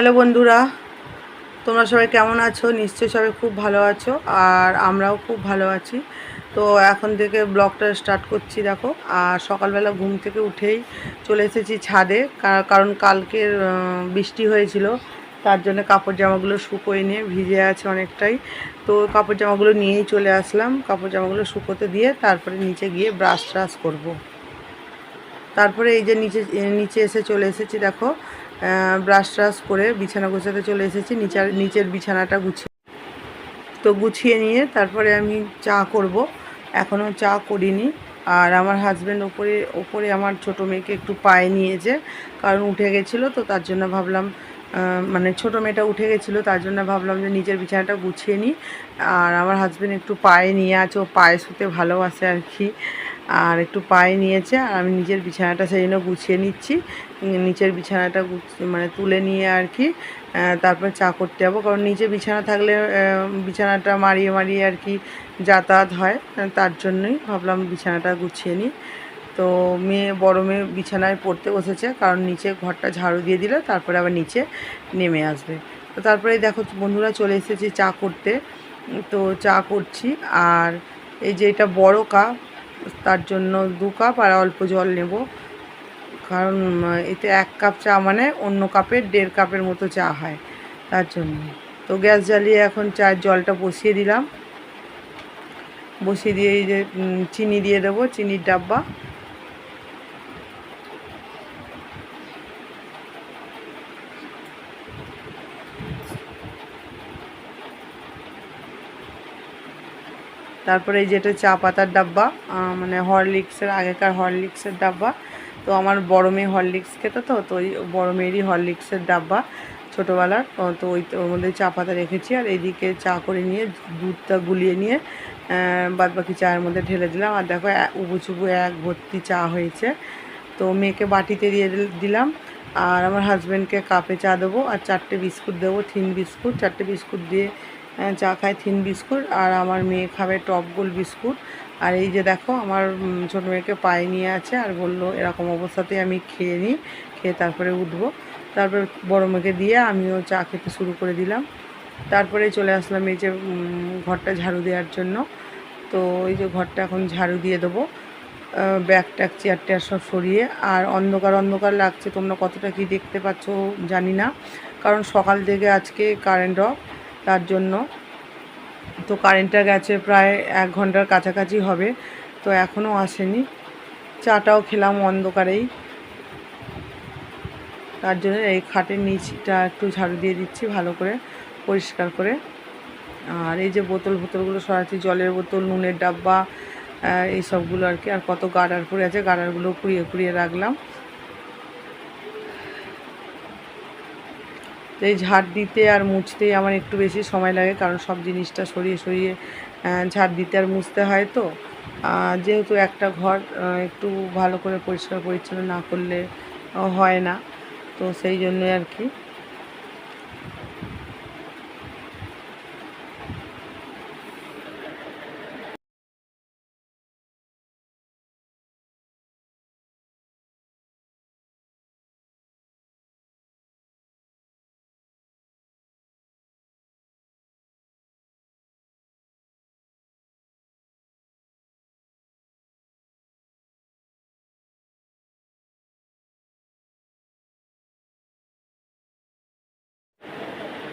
Hello বন্ধুরা, তোমরা সবাই কেমন আছো? নিশ্চয়ই সবাই খুব ভালো আছো আর আমরাও খুব ভালো আছি। তো এখন থেকে ব্লগটা স্টার্ট করছি, দেখো। আর সকালবেলা ঘুম থেকে উঠেই চলে এসেছি ছাদে কারণ কালকের বৃষ্টি হয়েছিল, তার জন্য কাপড় জামাগুলো শুকোয় নিয়ে ভিজে আছে অনেকটাই। তো কাপড় জামাগুলো নিয়েই চলে আসলাম, কাপড় জামাগুলো শুকোতে দিয়ে তারপরে নিচে গিয়ে ব্রাশ ট্রাশ করব। তারপরে এই যে নিচে নিচে এসে চলে এসেছি, দেখো। ব্রাশ ট্রাশ করে বিছানা গোছাতে চলে এসেছি। নিচের নিচের বিছানাটা গুছিয়ে। তো গুছিয়ে নিয়ে তারপরে আমি চা করব। এখনও চা করিনি। আর আমার হাজব্যান্ড ওপরে ওপরে আমার ছোটো মেয়েকে একটু পায়ে নিয়েছে, কারণ উঠে গেছিল তো তার জন্য ভাবলাম মানে ছোটো মেয়েটা উঠে গেছিল, তার জন্য ভাবলাম যে নিজের বিছানাটা গুছিয়ে নিই। আর আমার হাজব্যান্ড একটু পায়ে নিয়ে আছে, ও পায়ে শুতে ভালোবাসে আর কি। আর একটু পায়ে নিয়েছে, আর আমি নিজের বিছানাটা সেই জন্য গুছিয়ে নিচ্ছি। নিচের বিছানাটা মানে তুলে নিয়ে আর কি তারপরে চা করতে যাব। কারণ নিচে বিছানা থাকলে বিছানাটা মারিয়ে মারিয়ে আর কি যাতায়াত হয় তার জন্যই ভাবলাম বিছানাটা গুছিয়ে নিই। তো মেয়ে, বড় মেয়ে বিছানায় পড়তে বসেছে, কারণ নিচে ঘরটা ঝাড়ু দিয়ে দিলে, তারপরে আবার নিচে নেমে আসবে। তো তারপরে দেখো বন্ধুরা চলে এসেছি চা করতে। তো চা করছি, আর এই যে এটা বড় কাপ তার জন্য দু কাপ আর অল্প জল নেব। কারণ এতে এক কাপ চা মানে অন্য কাপের দেড় কাপের মতো চা হয় তার জন্য। তো গ্যাস জ্বালিয়ে এখন চায়ের জলটা বসিয়ে দিলাম। বসিয়ে দিয়ে এই যে চিনি দিয়ে দেবো, চিনির ডাব্বা। তারপরে এই যেটা চা পাতার ডাব্বা মানে হরলিক্সের আগেকার হরলিক্সের ডাব্বা। তো আমার বড় মেয়ে হরলিক্স খেত তো তো ওই বড় মেয়েরই হরলিক্সের ডাব্বা ছোটোবেলার। তো ওই ওর মধ্যে চা পাতা রেখেছি আর এইদিকে চা করে নিয়ে দুধটা গুলিয়ে নিয়ে বাদ বাকি চায়ের মধ্যে ঢেলে দিলাম। আর দেখো উবুচুবু এক ভর্তি চা হয়েছে। তো মেয়েকে বাটিতে দিয়ে দিলাম। আর আমার হাজব্যান্ডকে কাপে চা দেবো আর চারটে বিস্কুট দেবো, থিন বিস্কুট। চারটে বিস্কুট দিয়ে চা খায় থিন বিস্কুট আর আমার মেয়ে খাবে টপ গোল বিস্কুট। আর এই যে দেখো, আমার ছোট মেয়েকে পায়ে নিয়ে আছে আর বলল, এরকম অবস্থাতেই আমি খেয়ে নিই, খেয়ে তারপরে উঠবো। তারপর বড় মেয়েকে দিয়ে আমিও চা খেতে শুরু করে দিলাম। তারপরে চলে আসলাম এই যে ঘরটা ঝাড়ু দেওয়ার জন্য। তো এই যে ঘরটা এখন ঝাড়ু দিয়ে দেবো। ব্যাগ ট্যাগ, চেয়ার টেয়ার সব সরিয়ে। আর অন্ধকার অন্ধকার লাগছে, তোমরা কতটা কি দেখতে পাচ্ছ জানি না। কারণ সকাল থেকে আজকে কারেন্ট অফ তার জন্য। তো কারেন্টটা গেছে প্রায় এক ঘণ্টার কাছাকাছি হবে। তো এখনও আসেনি। চাটাও খেলাম অন্ধকারেই। তার জন্য এই খাটের নিচটা একটু ঝাড়ু দিয়ে দিচ্ছি ভালো করে পরিষ্কার করে। আর এই যে বোতল বোতলগুলো সরাচ্ছি জলের বোতল নুনের ডাব্বা আহ, এই সবগুলো আর কি। আর কত গার্ডার পড়ে আছে গার্ডারগুলো কুড়িয়ে কুড়িয়ে রাখলাম। এই ঝাড় দিতে আর মুছতেই আমার একটু বেশি সময় লাগে, কারণ সব জিনিসটা সরিয়ে সরিয়ে ঝাড় দিতে আর মুছতে হয় তো। যেহেতু একটা ঘর একটু ভালো করে পরিষ্কার পরিচ্ছন্ন না করলে হয় না। তো সেই জন্যই আর কি।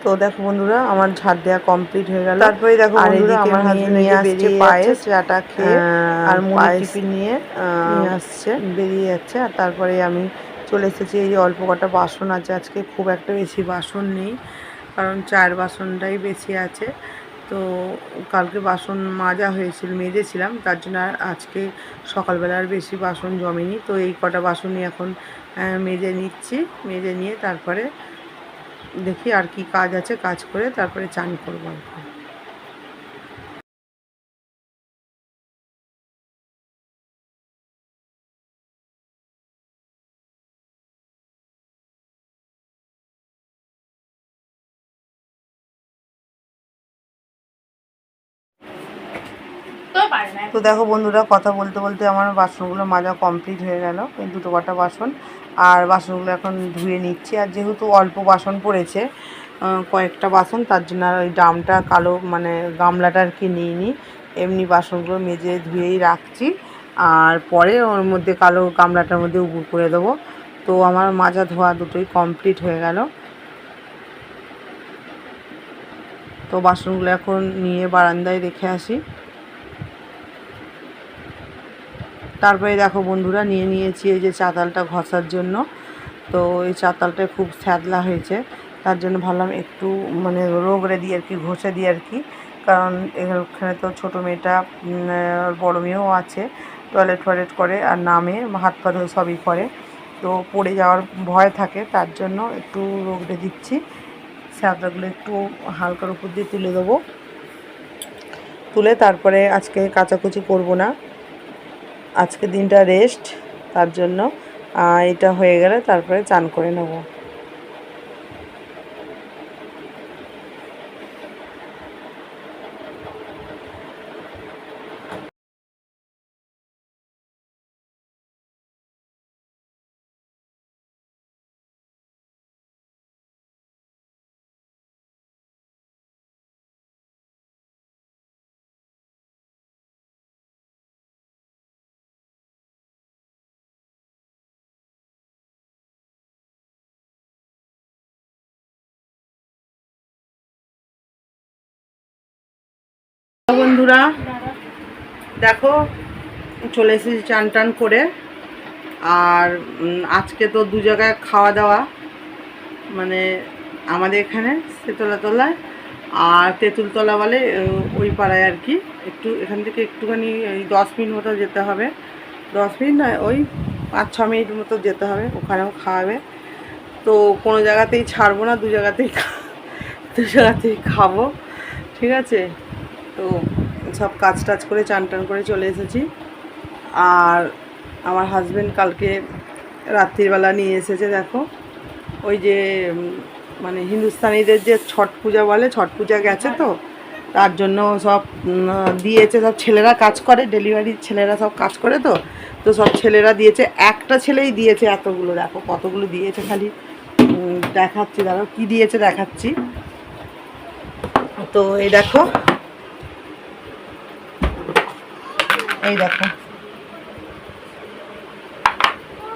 তো দেখো বন্ধুরা আমার ঝাড় দেওয়া কমপ্লিট হয়ে গেল। তারপরে দেখো বন্ধুরা আমার হাজবেন্ড নিয়ে আসছে পায়েস চাটা খেয়ে আর মুড়ি পায়েস নিয়ে আসছে। বেরিয়ে যাচ্ছে। আর তারপরে আমি চলে এসেছি এই যে অল্প কটা বাসন আছে আজকে খুব একটা বেশি বাসন নেই কারণ চায়ের বাসনটাই বেশি আছে। তো কালকে বাসন মাজা হয়েছিল মেজেছিলাম তার জন্য আর আজকে সকালবেলা আর বেশি বাসন জমেনি। তো এই কটা বাসনই এখন মেজে নিচ্ছি মেজে নিয়ে তারপরে দেখি আর কি কাজ আছে কাজ করে তারপরে চান করব আর কি। তো দেখো বন্ধুরা, কথা বলতে বলতে আমার বাসনগুলো মাজা কমপ্লিট হয়ে গেল, এই দুটো কটা বাসন। আর বাসনগুলো এখন ধুয়ে নিচ্ছি, আর যেহেতু অল্প বাসন পড়েছে কয়েকটা বাসন, তার জন্য আর ওই ড্রামটা কালো মানে গামলাটা আর কি নিইনি এমনি বাসনগুলো মেজে ধুয়েই রাখছি, আর পরে ওর মধ্যে কালো গামলাটার মধ্যে উপুর করে দেবো। তো আমার মাজা ধোয়া দুটোই কমপ্লিট হয়ে গেল। তো বাসনগুলো এখন নিয়ে বারান্দায় রেখে আসি। তারপরে দেখো বন্ধুরা নিয়ে নিয়েছি এই যে চাতালটা ঘষার জন্য। তো এই চাতালটা খুব স্যাদলা হয়েছে। তার জন্য ভাবলাম একটু মানে রোগড়ে দিয়ে আর কি, ঘষে দিই আর কি। কারণ এখানে তো ছোটো মেয়েটা বড়ো মেয়েও আছে, টয়লেট ফয়লেট করে আর নামে হাত পা সবই করে। তো পড়ে যাওয়ার ভয় থাকে, তার জন্য একটু রোগড়ে দিচ্ছি। স্যাদলাগুলো একটু হালকার উপর দিয়ে তুলে দেবো। তুলে তারপরে আজকে কাচাকুচি করব না। আজকে দিনটা রেস্ট তার জন্য এটা হয়ে গেলে তারপরে চান করে নেব। বন্ধুরা, দেখো, চলে এসেছি চান টান করে। আর আজকে তো দু জায়গায় খাওয়া দাওয়া মানে আমাদের এখানে তেতলাতলায় আর তেঁতুলতলা বলে ওই পাড়ায় আর কি। একটু, এখান থেকে একটুখানি, এই দশ মিনিট মতো যেতে হবে। দশ মিনিট নয়, ওই পাঁচ, ছ মিনিট মতো যেতে হবে, ওখানেও খাওয়াবে। তো কোনো জায়গাতেই ছাড়বো না, দু জায়গাতেই দু জায়গাতেই খাব। ঠিক আছে? তো সব কাজ টাজ করে চান টান করে চলে এসেছি। আর আমার হাজবেন্ড কালকে রাত্রিবেলা নিয়ে এসেছে, দেখো। ওই যে মানে হিন্দুস্তানিদের যে ছট পূজা বলে, ছট পূজা গেছে তো, তার জন্য সব দিয়েছে, সব ছেলেরা কাজ করে ডেলিভারির ছেলেরা সব কাজ করে তো তো সব ছেলেরা দিয়েছে, একটা ছেলেই দিয়েছে এতগুলো, দেখো কতগুলো দিয়েছে খালি। দেখাচ্ছি, দাঁড়াও, কী দিয়েছে দেখাচ্ছি। তো এই দেখো এই দেখো।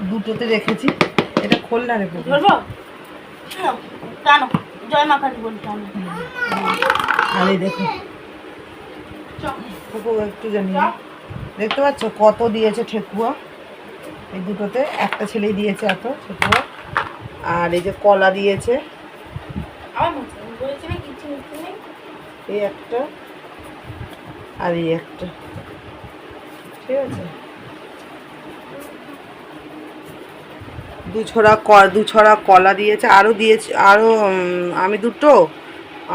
দুটোতে রেখেছি। এটা খোল না রে পুপু। ধরবো? টানো। জয় মা কালী বলি টানো। আর এই দেখো। একটু জানি। দেখতে পাচ্ছ কত দিয়েছে ঠেকুয়া? এই দুটোতে। একটা ছেলেই দিয়েছে এত ঠেকুয়া। আর এই যে কলা দিয়েছে। এই একটা। আর এই একটা। ঠিক আছে দু ছড়া ক দু ছড়া কলা দিয়েছে আরও দিয়েছে আরও আমি দুটো,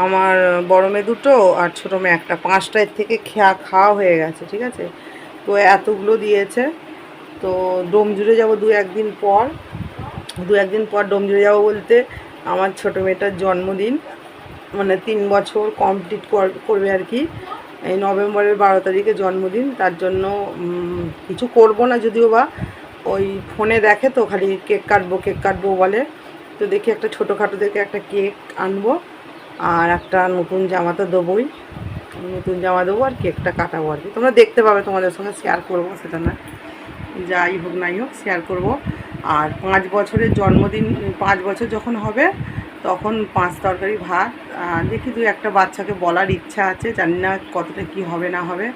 আমার বড় মেয়ে দুটো আর ছোটো মেয়ে একটা। পাঁচটা এর থেকে খেয়া খাওয়া হয়ে গেছে, ঠিক আছে? তো এতগুলো দিয়েছে। তো ডোম জুড়ে যাব দু একদিন পর। দু একদিন পর ডোম জুড়ে যাব বলতে আমার ছোটো মেয়েটার জন্মদিন। মানে তিন বছর কমপ্লিট করবে আর কি। এই নভেম্বরের বারো তারিখে জন্মদিন, তার জন্য কিছু করব না যদিও বা। ওই ফোনে দেখে তো, খালি কেক কাটবো কেক কাটবো বলে। তো দেখি একটা ছোটোখাটো দেখে একটা কেক আনব, আর একটা নতুন জামা তো দেবোই। নতুন জামা দেবো আর কেকটা কাটাবো আর কি। তোমরা দেখতে পাবে তোমাদের সঙ্গে শেয়ার করব, সেটা না। যাই হোক, নাই হোক শেয়ার করব। আর পাঁচ বছরের জন্মদিন, পাঁচ বছর যখন হবে তখন পাঁচ তরকারি ভাত দেখি দু একটা বাচ্চাকে বলার ইচ্ছা আছে, জানি না কতটা কি হবে না হবে।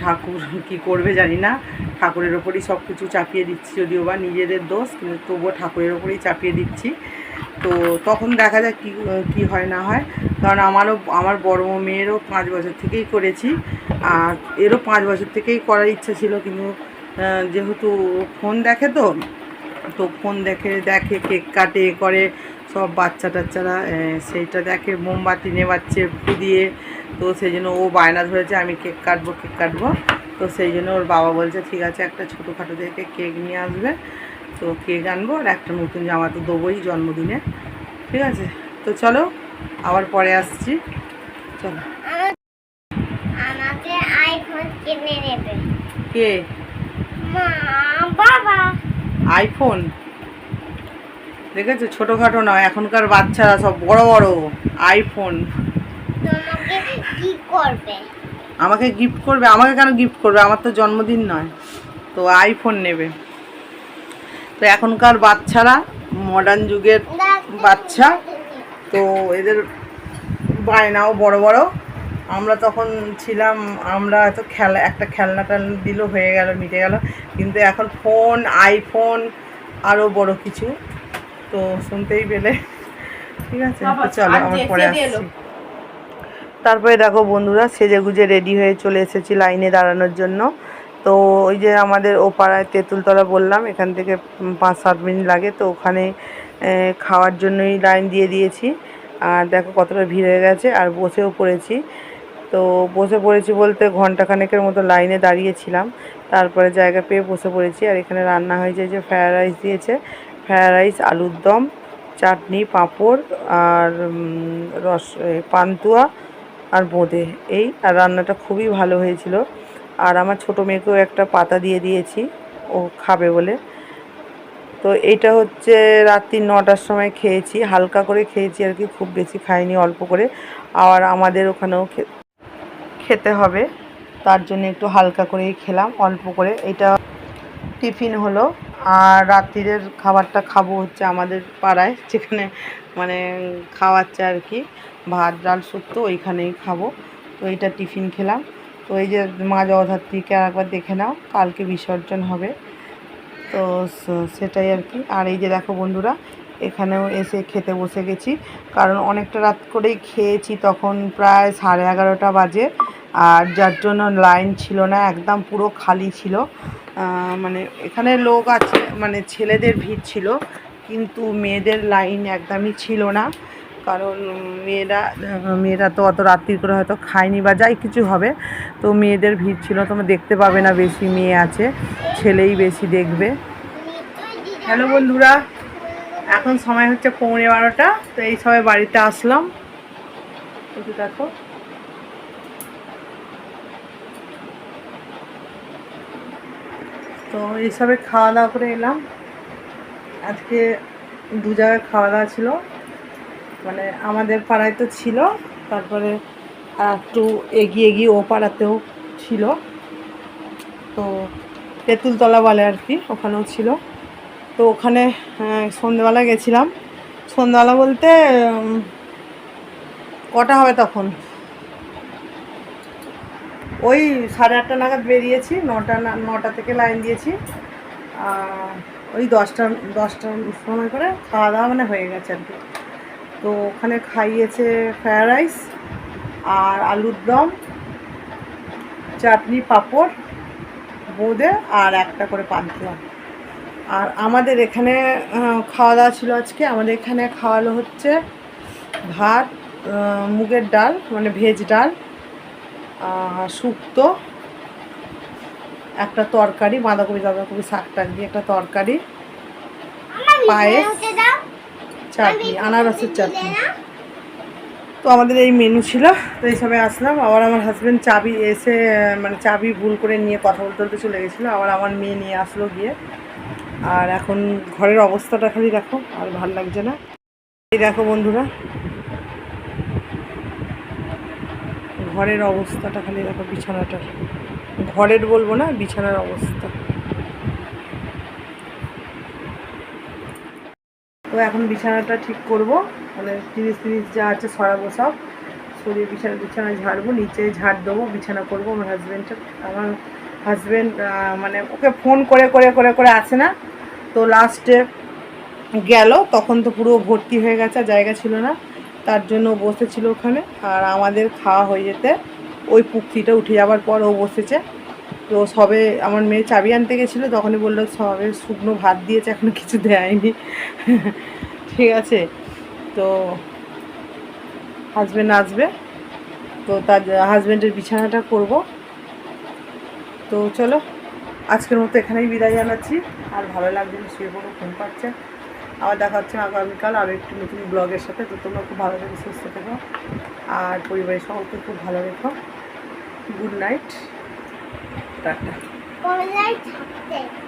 ঠাকুর কি করবে জানি না। ঠাকুরের ওপরই সব কিছু চাপিয়ে দিচ্ছি, যদিও বা নিজেদের দোষ, কিন্তু তবুও ঠাকুরের ওপরেই চাপিয়ে দিচ্ছি। তো তখন দেখা যাক কী কী হয় না হয়। কারণ আমারও, আমার বড় মেয়েরও পাঁচ বছর থেকেই করেছি, আর এরও পাঁচ বছর থেকেই করার ইচ্ছা ছিল, কিন্তু যেহেতু ফোন দেখে তো তো ফোন দেখে দেখে, কেক কাটে করে সব বাচ্চা টাচ্চারা সেইটা দেখে মোমবাতি নেবাচ্ছে দিয়ে। তো সেই জন্য ও বায়না ধরেছে আমি কেক কাটবো কেক কাটবো। তো সেই জন্য ওর বাবা বলছে ঠিক আছে একটা ছোটোখাটো দেখে কেক নিয়ে আসবে। তো কেক আনব আর একটা নতুন জামা তো দেবোই জন্মদিনে। ঠিক আছে? তো চলো আবার পরে আসছি। চলো। কে? বাবা। আইফোন দেখেছ? ছোটোখাটো নয় এখনকার বাচ্চারা সব বড় বড় আইফোন আমাকে গিফট করবে? আমাকে কেন গিফট করবে? আমার তো জন্মদিন নয়। তো আইফোন নেবে। তো এখনকার বাচ্চারা মডার্ন যুগের বাচ্চা তো এদের বায়নাও বড় বড়। আমরা তখন ছিলাম আমরা তো খেলা একটা খেলনা টেলনা দিল হয়ে গেল মিটে গেল। কিন্তু এখন ফোন আইফোন আরও বড় কিছু। তো শুনতেই পেলে। ঠিক আছে চলো আমার পরে আসছি। তারপরে দেখো বন্ধুরা সেজে গুজে রেডি হয়ে চলে এসেছি লাইনে দাঁড়ানোর জন্য। তো ওই যে আমাদের ও পাড়ায় তেঁতুলতলা বললাম এখান থেকে পাঁচ সাত মিনিট লাগে তো ওখানে খাওয়ার জন্যই লাইন দিয়ে দিয়েছি। আর দেখো কতটা ভিড় হয়ে গেছে আর বসেও পড়েছি। তো বসে পড়েছি বলতে ঘন্টাখানেকের মতো লাইনে দাঁড়িয়েছিলাম। তারপরে জায়গা পেয়ে বসে পড়েছি আর এখানে রান্না হয়েছে যে ফ্রায়েড রাইস দিয়েছে ফ্রায়েড রাইস, আলুর দম, চাটনি, পাঁপড় আর রস পান্তুয়া আর বোঁদে। এই আর রান্নাটা খুবই ভালো হয়েছিল। আর আমার ছোটো মেয়েকেও একটা পাতা দিয়ে দিয়েছি, ও খাবে বলে। তো এইটা হচ্ছে রাত্রি নটার সময় খেয়েছি, হালকা করে খেয়েছি আর কি, খুব বেশি খাইনি, অল্প করে। আর আমাদের ওখানেও খেতে হবে। তার জন্য একটু হালকা করেই খেলাম, অল্প করে। এটা টিফিন হলো আর রাত্রিরের খাবারটা খাব হচ্ছে আমাদের পাড়ায়, যেখানে মানে খাওয়াচ্ছে আর কি। ভাত, ডাল শুক্তো ওইখানেই খাব। তো এইটা টিফিন খেলাম। তো এই যে মা জগদ্ধাত্রীকে আর একবার দেখে নাও, কালকে বিসর্জন হবে। তো সেটাই আর কি। আর এই যে দেখো বন্ধুরা, এখানেও এসে খেতে বসে গেছি। কারণ অনেকটা রাত করেই খেয়েছি, তখন প্রায় সাড়ে এগারোটা বাজে। আর যার জন্য লাইন ছিল না, একদম পুরো খালি ছিল। মানে এখানে লোক আছে মানে ছেলেদের ভিড় ছিল, কিন্তু মেয়েদের লাইন একদমই ছিল না। কারণ মেয়েরা মেয়েরা তো অত রাত্রি করে হয়তো খায়নি বা যাই কিছু হবে, তো মেয়েদের ভিড় ছিল, তোমরা দেখতে পাবে না বেশি মেয়ে আছে, ছেলেই বেশি দেখবে। হ্যালো বন্ধুরা, এখন সময় হচ্ছে পৌনে বারোটা, তো এই সময় বাড়িতে আসলাম। একটু দেখো। তো এইসবে খাওয়া দাওয়া করে এলাম। আজকে দু জায়গায় খাওয়া দাওয়া ছিল। মানে আমাদের পাড়ায় তো ছিল তারপরে একটু এগিয়ে গিয়ে ও পাড়াতেও ছিল। তো তেঁতুলতলা বলে আর কি ওখানেও ছিল। তো ওখানে আহ, সন্ধ্যেবেলা গেছিলাম। সন্ধ্যাবেলা বলতে কটা হবে তখন? ওই সাড়ে আটটা নাগাদ বেরিয়েছি, নটা নটা থেকে লাইন দিয়েছি। ওই দশটা দশটার সময় করে খাওয়া দাওয়া মানে হয়ে গেছে আর কি। তো ওখানে খাইয়েছে ফ্রায়েড রাইস আর আলুর দম, চাটনি, পাঁপড়, বোঁদে আর একটা করে পান্তুয়া। আর আমাদের এখানে খাওয়া দাওয়া ছিল আজকে। আমাদের এখানে খাওয়ালো হচ্ছে ভাত মুগের ডাল মানে ভেজ ডাল। শুক্তো একটা তরকারি বাঁধাকপি বাঁধাকপি শাক টাক দিয়ে একটা তরকারি পায়েস চাটনি আনারসের চাটনি। তো আমাদের এই মেনু ছিল তো এই সবাই আসলাম। আবার আমার হাজব্যান্ড চাবি এসে মানে চাবি ভুল করে নিয়ে কথা বলতে বলতে চলে গেছিল। আবার আমার মেয়ে নিয়ে আসলো গিয়ে। আর এখন ঘরের অবস্থাটা খালি দেখো আর ভালো লাগছে না। এই দেখো বন্ধুরা ঘরের অবস্থাটা খালি দেখো বিছানাটার। ঘরের বলব না, বিছানার অবস্থা। তো এখন বিছানাটা ঠিক করব মানে জিনিস জিনিস যা আছে সরাবো সব। সরিয়ে বিছানা বিছানা ঝাড়বো, নিচে ঝাড় দেবো, বিছানা করব। আমার হাজব্যান্ডের আমার হাজব্যান্ড মানে ওকে ফোন করে করে করে করে আসে না। তো লাস্টে গেল, তখন তো পুরো ভর্তি হয়ে গেছে জায়গা ছিল না। তার জন্য বসেছিল ওখানে আর আমাদের খাওয়া হয়ে যেতে ওই পুকুরিটা উঠে যাওয়ার পর ও বসেছে। তো সবে আমার মেয়ে চাবি আনতে গেছিল, তখনই বলল, সবে শুকনো ভাত দিয়েছে, এখনও কিছু দেয়নি। ঠিক আছে। তো হাজব্যান্ড আসবে। তো তার হাজব্যান্ডের বিছানাটা করব। তো চলো, আজকের মতো এখানেই বিদায় জানাচ্ছি। আর ভালো লাগছে না শুয়ে পড়ো ঘুম পাচ্ছে আবার দেখা হচ্ছে আগামীকাল আরও একটি নতুন ব্লগের সাথে। তো তোমরা খুব ভালো থাকো, সুস্থ থেকো। আর পরিবারের সকলকে খুব ভালো রেখো। Good night. টাটা।